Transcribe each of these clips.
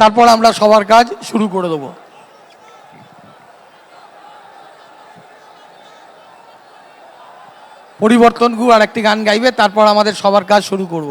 তারপর আমরা সবার কাজ শুরু করে দেবো। পরিবর্তন গু আর একটি গান গাইবে, তারপর আমাদের সবার কাজ শুরু করব।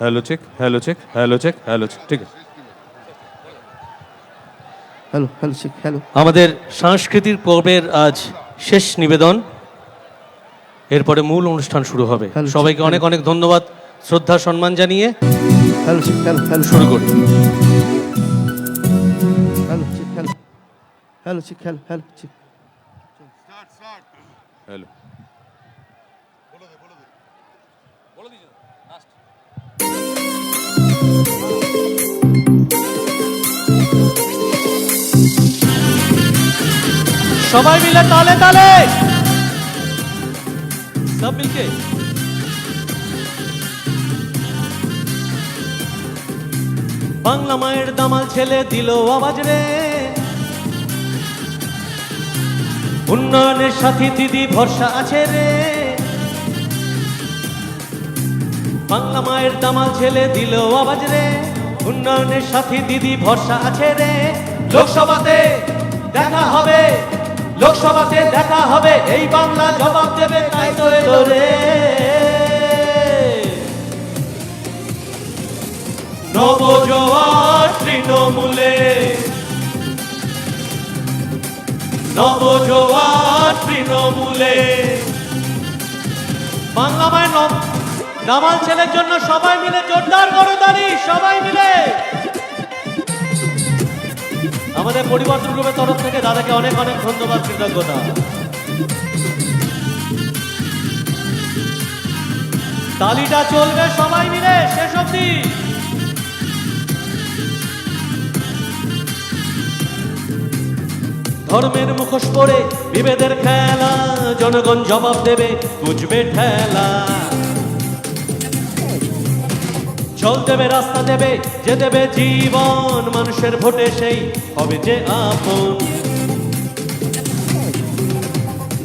hello check hello check hello check hello check ঠিক আছে। hello hello check hello আমাদের সাংস্কৃতিক পর্বের আজ শেষ নিবেদন। এরপরে মূল অনুষ্ঠান শুরু হবে। হ্যালো, সবাইকে অনেক অনেক ধন্যবাদ। শ্রদ্ধা সম্মান জানিয়ে hello check hello hello শুরু করি। hello check hello hello check hello hello check hello. সবাই মিলে তালে তালে। সব মিলকে বাংলা মায়ের দামাল ছেলে দিল আওয়াজ রে। উন্নয়নের সাথী দিদি ভরসা আছে রে। বাংলা মায়ের দামাল ছেলে দিল আওয়াজ রে। উন্নয়নের সাথী দিদি ভরসা আছে রে। লোকসভাতে দেখা হবে। লোকসভাতে দেখা হবে। এই বাংলা জবাব দেবে তাই তো এলো রে। নবজোয়ার তৃণমূলে। নবজোয়ার তৃণমূলে। বাংলা মায়ের নব দামাল ছেলের জন্য সবাই মিলে জোরদার করো দাঁড়ি সবাই মিলে। আমাদের পরিবর্তন গ্রুপের তরফ থেকে দাদাকে অনেক অনেক ধন্যবাদ, কৃতজ্ঞতা। তালিটা চলবে সবাই মিলে, শেষ অবধি। ধর্মের মুখোশ পরে বিভেদের খেলা, জনগণ জবাব দেবে, বুঝবে ঠেলা। জল দেবে, রাস্তা দেবে, যে দেবে জীবন, মানুষের ভোটে সেই হবে যে আপন।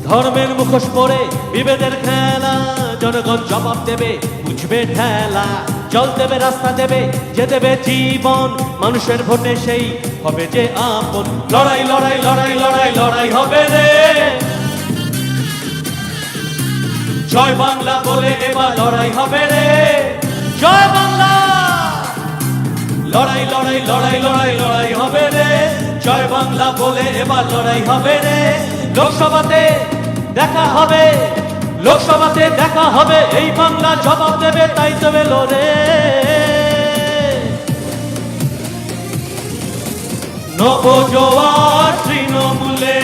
ধর্মের মুখোশ পরে বিভেদের খেলা, জনগণ জবাব দেবে, বুঝবে ঠেলা। জল দেবে, রাস্তা দেবে, যে দেবে জীবন, মানুষের ভোটে সেই হবে যে আপন। লড়াই লড়াই লড়াই লড়াই লড়াই হবে রে। জয় বাংলা বলে এবার লড়াই হবে রে। জয় বাংলা লড়াই লড়াই লড়াই লড়াই লড়াই হবে রে। জয় বাংলা বলে এবার লড়াই হবে রে। লোকসভাতে দেখা হবে, লোকসভাতে দেখা হবে। এই বাংলা জবাব দেবে, তাই তো বেলো রে। নবজোয়ার তৃণমূলে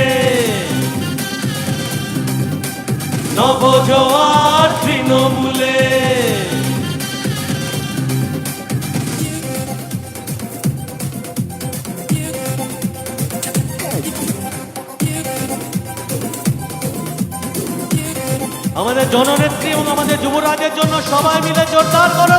নবজোয়ার তৃণমূলে আমাদের জননেত্রী এবং আমাদের যুবরাজের জন্য সবাই মিলে জোরদার করো।